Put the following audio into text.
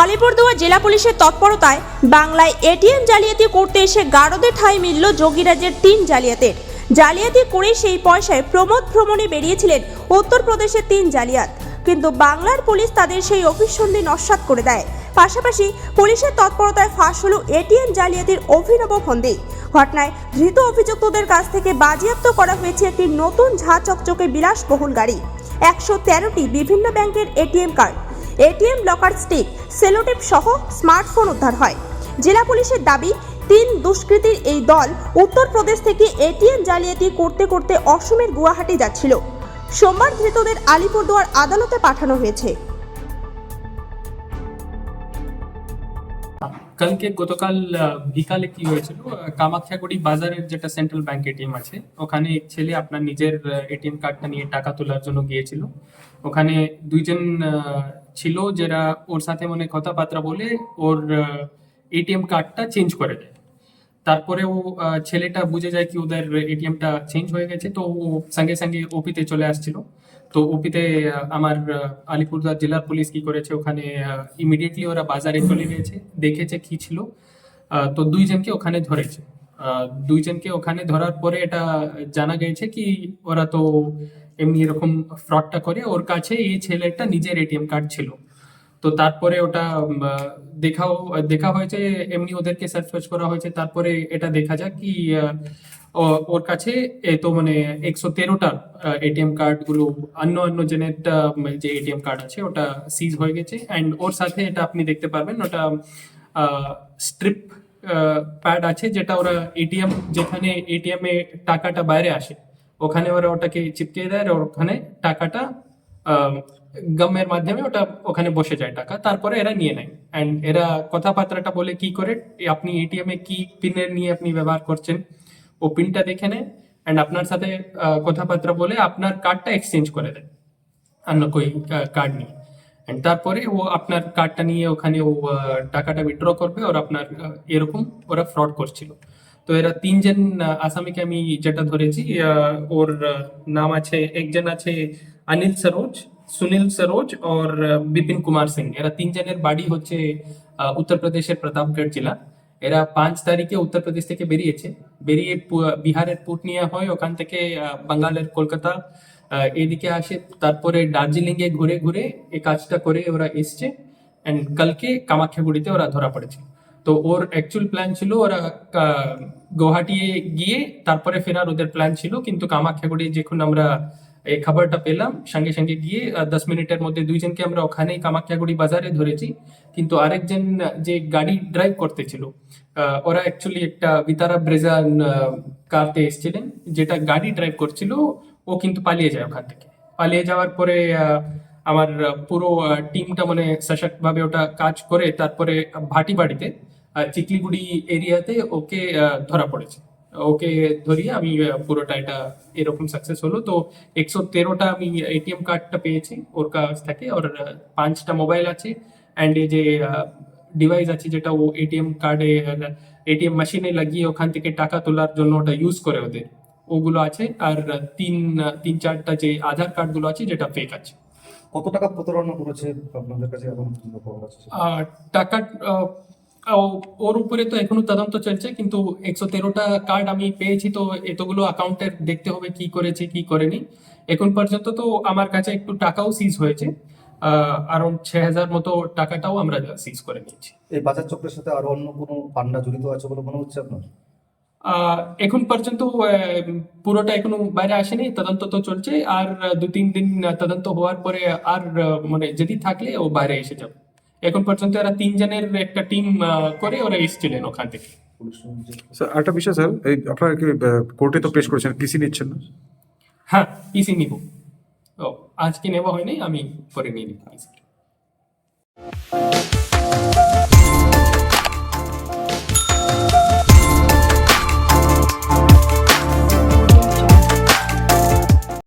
আলিপুরদুয়ার জেলা পুলিশের তৎপরতায় বাংলায় এটিএম জালিয়াতি করতে এসে গারদে ঠাঁই মিলল যোগীরাজের তিন জালিয়াতের জালিয়াতি করে সেই পয়সায় প্রমোদ ভ্রমণে বেরিয়েছিলেন উত্তরপ্রদেশের তিন জালিয়াত। কিন্তু বাংলার পুলিশ তাদের সেই অভিসন্ধি নস্বাত করে দেয়। পাশাপাশি পুলিশের তৎপরতায় ফাঁস হল এটিএম জালিয়াতির অভিনব ফন্দি। ঘটনায় ধৃত অভিযুক্তদের কাছ থেকে বাজেয়াপ্ত করা হয়েছে একটি নতুন ঝাঁ চকচকে বিলাসবহুল গাড়ি। একশো তেরোটি বিভিন্ন ব্যাংকের ATM card. ATM locker stick, sellotape সহ স্মার্টফোন উদ্ধার হয়। জেলা পুলিশের দাবি, তিন দুষ্কৃতীর এই দল উত্তরপ্রদেশ থেকে এটিএম জালিয়াতি করতে করতে অসমের গুয়াহাটি যাচ্ছিল। সোমবার ধৃতদের আলিপুরদুয়ার আদালতে পাঠানো হয়েছে। কালকে গতকাল বিকালে কি হয়েছিল? কামাখ্যাগুড়ি বাজারের যেটা সেন্ট্রাল ব্যাংক এটিএম আছে, ওখানে এক ছেলে আপনার নিজের এটিএম কার্ডটা নিয়ে টাকা তোলার জন্য গিয়েছিল। ওখানে দুইজন ছিল যারা ওর সাথে মানে কথাবার্তা বলে ওর এটিএম কার্ডটা চেঞ্জ করে দেয়। তারপরে ও ছেলেটা বুঝে যায় কি ওদের এটিএমটা চেঞ্জ হয়ে গেছে, তো ও সঙ্গে সঙ্গে ওপিতে চলে আসছিল। তো ওপিতে আমার আলিপুরদুয়ার জেলার পুলিশ কি করেছে, ওখানে ইমিডিয়েটলি ওরা বাজারে চলে গেছে দেখেছে কি ছিল তো দুইজনকে ওখানে ধরেছে। দুইজনকে ওখানে ধরার পরে এটা জানা গেছে কি ওরা তো এমনি এরকম ফ্রডটা করে। ওর কাছে এই ছেলেটা নিজের এটিএম কার্ড ছিল। তো তারপরে ওটা দেখাও, দেখা হয়েছে, এমনি ওদেরকে সার্চ ফার্চ করা হয়েছে। তারপরে এটা দেখা যাক কি ওর কাছে তো মানে একশো তেরোটা এটিএম কার্ডগুলো, অন্য অন্য জনেরটা যে এটিএম কার্ড আছে, ওটা সিজ হয়ে গেছে। অ্যান্ড ওর সাথে এটা আপনি দেখতে পারবেন, ওটা স্ট্রিপ প্যাড আছে যেটা ওরা এটিএম যেখানে এটিএম এ টাকাটা বাইরে আসে, ওখানে ওরা ওটাকে চিপকে দেয়, আর ওখানে টাকাটা গমের মাধ্যমে ওটা ওখানে বসে যায় টাকা, তারপরে এরা নিয়ে নেয়। অ্যান্ড এরা কথাবার্তাটা বলে কি করে আপনি এটিএম এ কি পিনের নিয়ে আপনি ব্যবহার করছেন, ও পিনটা দেখে নেয় অ্যান্ড আপনার সাথে কথাবার্তা বলে আপনার কার্ডটা এক্সচেঞ্জ করে দেয়, অন্য কই কার্ড নিয়ে। তারপরে ও আপনার কার্ডটা নিয়ে ওখানে ও টাকাটা উইথড্র করবে আর আপনার এরকম ওরা ফ্রড করছিল। তো এরা তিনজন আসামিকে আমি যেটা ধরেছি ওর নাম আছে একজন আছে অনিল সরোজ সুনীল সরোজ আহ, বিপিন কুমার সিং। এরা তিনজনের বাড়ি হচ্ছে উত্তরপ্রদেশের প্রতাপগড় জেলা। এরা পাঁচ তারিখে উত্তরপ্রদেশ থেকে বেরিয়েছে। বেরিয়ে বিহারের পূর্ণিয়া হয় ওখান থেকে বাঙ্গালের কলকাতা এদিকে আসে, তারপরে দার্জিলিং এ ঘুরে ঘুরে এই কাজটা করে ওরা এসছে। অ্যান্ড কালকে কামাখ্যাগুড়িতে ওরা ধরা পড়েছে। তো ওর অ্যাকচুয়াল প্ল্যান ছিল ওরা গুয়াহাটি গিয়ে তারপরে ফেরার ওদের প্ল্যান ছিল। কিন্তু কামাখ্যাগুড়ি যখন আমরা এই খবরটা পেলাম, সঙ্গে সঙ্গে গিয়ে দশ মিনিটের মধ্যে দুইজনকে আমরা ওখানেই কামাখ্যাগুড়ি বাজারে ধরেছি। কিন্তু আরেকজন যে গাড়ি ড্রাইভ করতেছিল ওরা অ্যাকচুয়ালি একটা বিতারা ব্রেজা কারতে এসেছিলেন, যেটা গাড়ি ড্রাইভ করছিল ও কিন্তু পালিয়ে যায় ওখান থেকে। পালিয়ে যাওয়ার পরে আমার পুরো টিমটা মানে সশক্ত ভাবে ওটা কাজ করে তারপরে ভাটি বাড়িতে চিকলিগুড়ি এরিয়াতে ওকে ধরা পড়েছে। ওকে ধরিয়ে আমি পুরোটা এটা এরকম সাকসেস হলো। তো একশো তেরোটা আমি এটিএম কার্ডটা পেয়েছি, ওর কাছ থেকে। ওর পাঁচটা মোবাইল আছে অ্যান্ড এই যে ডিভাইস আছে যেটা ও এটিএম কার্ডে এটিএম মেশিনে লাগিয়ে ওখান থেকে টাকা তোলার জন্য ওটা ইউজ করে ওদের। ওগুলো আছে আর তিন তিন চারটা যে আধার কার্ডগুলো আছে যেটা ফেক আছে। কত টাকা প্রতারণা করেছে আপনাদের কাছে এখন আর টাকা ওর উপরে তো এখনও তদন্ত চলছে কিন্তু একশো তেরোটা কার্ড আমি পেয়েছি তো এতগুলো অ্যাকাউন্টের দেখতে হবে কি করেছে কি করেনি। এখন পর্যন্ত তো আমার কাছে একটু টাকাও সিজ হয়েছে আরাউন্ড ছ হাজার মতো টাকাটাও আমরা সিজ করে নিয়েছি। এই বাজার চক্রের সাথে আরও অন্য কোনো পান্ডা জড়িত আছে বলে মনে হচ্ছে আপনার? এখন পর্যন্ত পুরোটা এখনও বাইরে আসেনি তদন্ত তো চলছে আর দু তিন দিন তদন্ত হওয়ার পরে আর মানে যদি থাকলে ও বাইরে এসে যাবে। এখন পর্যন্ত এরা তিনজনের একটা টিম করে ওরা এসেছিলেন ওখান থেকে। স্যার আরেকটা বিষয় স্যার এই আপনারা কি কোর্টে তো পেশ করেছেন পিসি নিচ্ছেন না? হ্যাঁ পিসি নিব। ও আজকে নেওয়া হয়নি আমি পরে নিয়ে PC